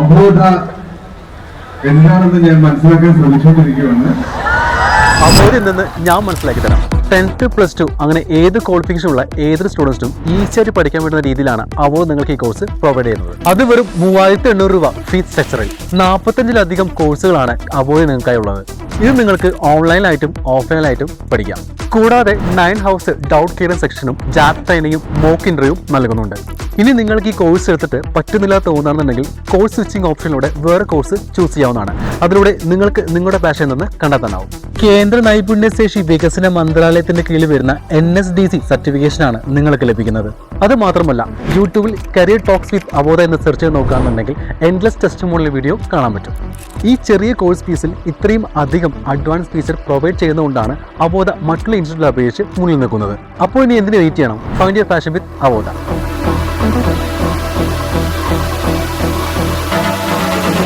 അബോധ എന്താണെന്ന് ഞാൻ മനസ്സിലാക്കാൻ ശ്രമിച്ചുകൊണ്ടിരിക്കുകയാണ്. അവരിൽ നിന്ന് ഞാൻ മനസ്സിലാക്കി തരാം. ടെൻത്ത് പ്ലസ് ടു അങ്ങനെ ഏത് ക്വാളിഫിക്കേഷൻ ഉള്ള ഏതൊരു സ്റ്റുഡൻസിനും ഈസിയായിട്ട് പഠിക്കാൻ പറ്റുന്ന രീതിയിലാണ് അവോ നിങ്ങൾക്ക് ഈ കോഴ്സ് പ്രൊവൈഡ് ചെയ്യുന്നത്. അത് വെറും മൂവായിരത്തി എണ്ണൂറ് രൂപ ഫീസ് സ്ട്രക്ചറിൽ നാൽപ്പത്തഞ്ചിലധികം കോഴ്സുകളാണ് അവോയിൽ നിങ്ങൾക്കായി ഉള്ളത് ഇത് നിങ്ങൾക്ക് ഓൺലൈനായിട്ടും ഓഫ്ലൈനായിട്ടും പഠിക്കാം. കൂടാതെ നയൻ ഹൗസ് ഡൗട്ട് ക്ലിയറൻസ് സെക്ഷനും ജാബ് ട്രെയിനിങ്ങും മോക്ക് ഇന്റർവ്യൂവും നൽകുന്നുണ്ട്. ഇനി നിങ്ങൾക്ക് ഈ കോഴ്സ് എടുത്തിട്ട് പറ്റുന്നില്ല തോന്നുകയാണെന്നുണ്ടെങ്കിൽ കോഴ്സ് സ്വിച്ചിങ് ഓപ്ഷനിലൂടെ വേറെ കോഴ്സ് ചൂസ് ചെയ്യാവുന്നതാണ്. അതിലൂടെ നിങ്ങൾക്ക് നിങ്ങളുടെ പാഷൻ നിന്ന് കണ്ടെത്താനാവും. കേന്ദ്ര നൈപുണ്യശേഷി വികസന മന്ത്രാലയത്തിന്റെ കീഴിൽ വരുന്ന എൻ എസ് ഡി സി സർട്ടിഫിക്കേഷനാണ് നിങ്ങൾക്ക് ലഭിക്കുന്നത്. അത് മാത്രമല്ല യൂട്യൂബിൽ കരിയർ ടോക്സ് വിത്ത് അവോദ എന്ന് സെർച്ച് ചെയ്ത് നോക്കുകയാണെന്നുണ്ടെങ്കിൽ എൻഡ്ലെസ് ടെസ്റ്റ് മോഡൽ വീഡിയോ കാണാൻ പറ്റും. ഈ ചെറിയ കോഴ്സ് ഫീസിൽ ഇത്രയും അധികം അഡ്വാൻസ് ഫീച്ചർ പ്രൊവൈഡ് ചെയ്യുന്നതുകൊണ്ടാണ് അവോദ മറ്റുള്ള ഇൻസ്റ്റിറ്റ്യൂട്ടിൽ അപേക്ഷിച്ച് മുന്നിൽ നിൽക്കുന്നത്. അപ്പോൾ ഇനി എന്തിനു വെയിറ്റ് ചെയ്യണം? Find your fashion with Avodha